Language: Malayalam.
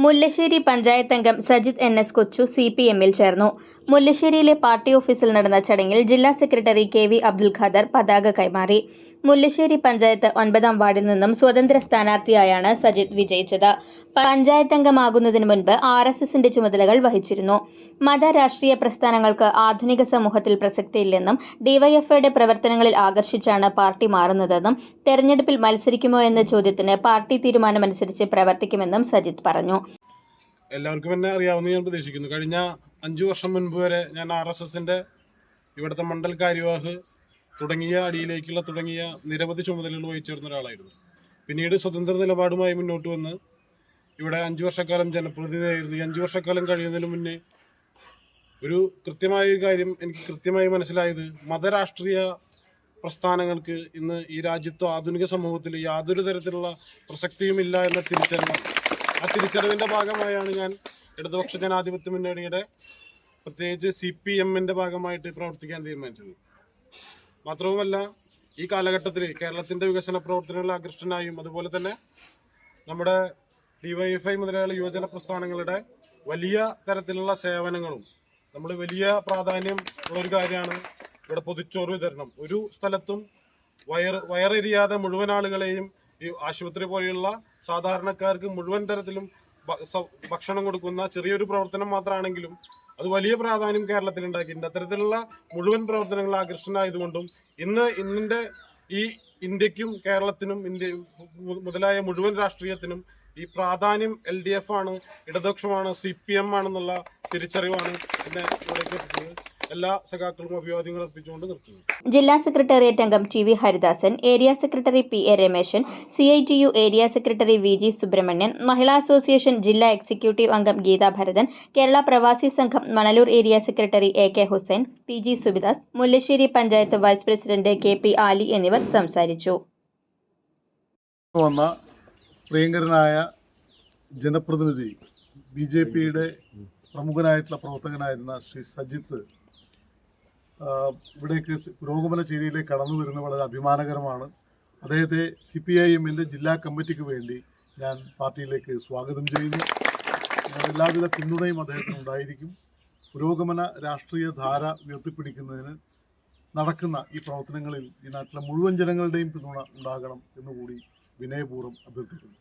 മുല്ലശ്ശേരി പഞ്ചായത്ത് അംഗം Sajith N S Kochu C P എമ്മിൽ ചേർന്നു മുല്ലശ്ശേരിയിലെ പാർട്ടി ഓഫീസിൽ നടന്ന ചടങ്ങിൽ ജില്ലാ secretary K V Abdul Khader പതാക കൈമാറി. മുല്ലശ്ശേരി പഞ്ചായത്ത് ഒൻപതാം വാർഡിൽ നിന്നും സ്വതന്ത്ര സ്ഥാനാർത്ഥിയായാണ് സജിത് വിജയിച്ചത്. പഞ്ചായത്ത് അംഗമാകുന്നതിന് മുൻപ് ആർ എസ് എസിന്റെ ചുമതലകൾ വഹിച്ചിരുന്നു. മത രാഷ്ട്രീയ പ്രസ്ഥാനങ്ങൾക്ക് ആധുനിക സമൂഹത്തിൽ പ്രസക്തിയില്ലെന്നും ഡിവൈഎഫ്ഐയുടെ പ്രവർത്തനങ്ങളിൽ ആകർഷിച്ചാണ് പാർട്ടി മാറുന്നതെന്നും തെരഞ്ഞെടുപ്പിൽ മത്സരിക്കുമോ എന്ന ചോദ്യത്തിന് പാർട്ടി തീരുമാനമനുസരിച്ച് പ്രവർത്തിക്കുമെന്നും സജിത് പറഞ്ഞു. എല്ലാവർക്കും എന്നെ അറിയാവുന്ന ഞാൻ പ്രതീക്ഷിക്കുന്നു. കഴിഞ്ഞ അഞ്ചു വർഷം മുൻപ് വരെ ഞാൻ ആർ എസ് എസിന്റെ ഇവിടുത്തെ മണ്ഡൽ കാര്യവാഹ് തുടങ്ങിയ അടിയിലേക്കുള്ള തുടങ്ങിയ നിരവധി ചുമതലകൾ വഹിച്ചിരുന്ന ഒരാളായിരുന്നു. പിന്നീട് സ്വതന്ത്ര നിലപാടുമായി മുന്നോട്ട് വന്ന് ഇവിടെ അഞ്ചു വർഷക്കാലം ജനപ്രതിനിധിയായിരുന്നു. ഈ അഞ്ചു വർഷക്കാലം കഴിയുന്നതിന് മുന്നേ ഒരു കൃത്യമായ ഒരു കാര്യം എനിക്ക് കൃത്യമായി മനസ്സിലായത് മതരാഷ്ട്രീയ പ്രസ്ഥാനങ്ങൾക്ക് ഇന്ന് ഈ രാജ്യത്തോ ആധുനിക സമൂഹത്തിൽ യാതൊരു തരത്തിലുള്ള പ്രസക്തിയുമില്ല എന്ന തിരിച്ചറിവ്. ആ തിരിച്ചറിവിന്റെ ഭാഗമായാണ് ഞാൻ ഇടതുപക്ഷ ജനാധിപത്യ മുന്നണിയുടെ പ്രത്യേകിച്ച് സി പി എമ്മിന്റെ ഭാഗമായിട്ട് പ്രവർത്തിക്കാൻ തീരുമാനിച്ചത്. മാത്രവുമല്ല ഈ കാലഘട്ടത്തിൽ കേരളത്തിന്റെ വികസന പ്രവർത്തനങ്ങളിൽ ആകൃഷ്ടനായും അതുപോലെ തന്നെ നമ്മുടെ ഡിവൈഎഫ്ഐ മുതലായുള്ള യുവജന പ്രസ്ഥാനങ്ങളുടെ വലിയ തരത്തിലുള്ള സേവനങ്ങളും നമ്മൾ വലിയ പ്രാധാന്യം ഉള്ള ഒരു കാര്യമാണ് ഇവിടെ പൊതിച്ചോറ് വിതരണം. ഒരു സ്ഥലത്തും വയർ വയറെരിയാതെ മുഴുവൻ ആളുകളെയും ഈ ആശുപത്രി പോലെയുള്ള സാധാരണക്കാർക്ക് മുഴുവൻ തരത്തിലും ഭക്ഷണം കൊടുക്കുന്ന ചെറിയൊരു പ്രവർത്തനം മാത്രമാണെങ്കിലും അത് വലിയ പ്രാധാന്യം കേരളത്തിൽ ഉണ്ടാക്കിയിട്ടുണ്ട് അത്തരത്തിലുള്ള മുഴുവൻ പ്രവർത്തനങ്ങൾ ആകർഷണമായതുകൊണ്ടും ഇന്ന് ഇന്നിന്റെ ഈ ഇന്ത്യക്കും കേരളത്തിനും ഇന്ത്യ മുതലായ മുഴുവൻ രാഷ്ട്രീയത്തിനും ഈ പ്രാധാന്യം എൽ ഡി എഫ് ആണ് ഇടതുപക്ഷമാണ് സി പി എം ആണെന്നുള്ള തിരിച്ചറിവാണ് പിന്നെ ഇവിടേക്ക് എല്ലാ സഖാക്കളും അഭിവാദ്യങ്ങൾ അർപ്പിച്ചുകൊണ്ട് നിർത്തുന്നു. ജില്ലാ സെക്രട്ടേറിയറ്റ് അംഗം T V Haridasan area secretary P A Rameshan C I T U area secretary V G Subramanian Mahila association ജില്ലാ എക്സിക്യൂട്ടീവ് അംഗം Geetha Bharathan Kerala Pravasi Sangham Manalur area secretary A K Hussain P G Subidas Mullassery panchayat vice president K P Ali എന്നിവർ സംസാരിച്ചു. വന്ന പ്രിയങ്കരനായ ജനപ്രതിനിധി ബി ജെ പിയുടെ പ്രമുഖനായിട്ടുള്ള പ്രവർത്തകനായിരുന്ന ശ്രീ സജിത്ത് ഇവിടേക്ക് പുരോഗമന ചേരിയിലേക്ക് കടന്നു വരുന്നത് വളരെ അഭിമാനകരമാണ്. അദ്ദേഹത്തെ സി പി ഐ എമ്മിന്റെ ജില്ലാ കമ്മിറ്റിക്ക് വേണ്ടി ഞാൻ പാർട്ടിയിലേക്ക് സ്വാഗതം ചെയ്യുന്നു. എല്ലാവിധ പിന്തുണയും അദ്ദേഹത്തിന് ഉണ്ടായിരിക്കും. പുരോഗമന രാഷ്ട്രീയ ധാര ഉയർത്തിപ്പിടിക്കുന്നതിന് നടക്കുന്ന ഈ പ്രവർത്തനങ്ങളിൽ ഈ നാട്ടിലെ മുഴുവൻ ജനങ്ങളുടെയും പിന്തുണ ഉണ്ടാകണം എന്നുകൂടി വിനയപൂർവം അഭ്യർത്ഥിക്കുന്നു.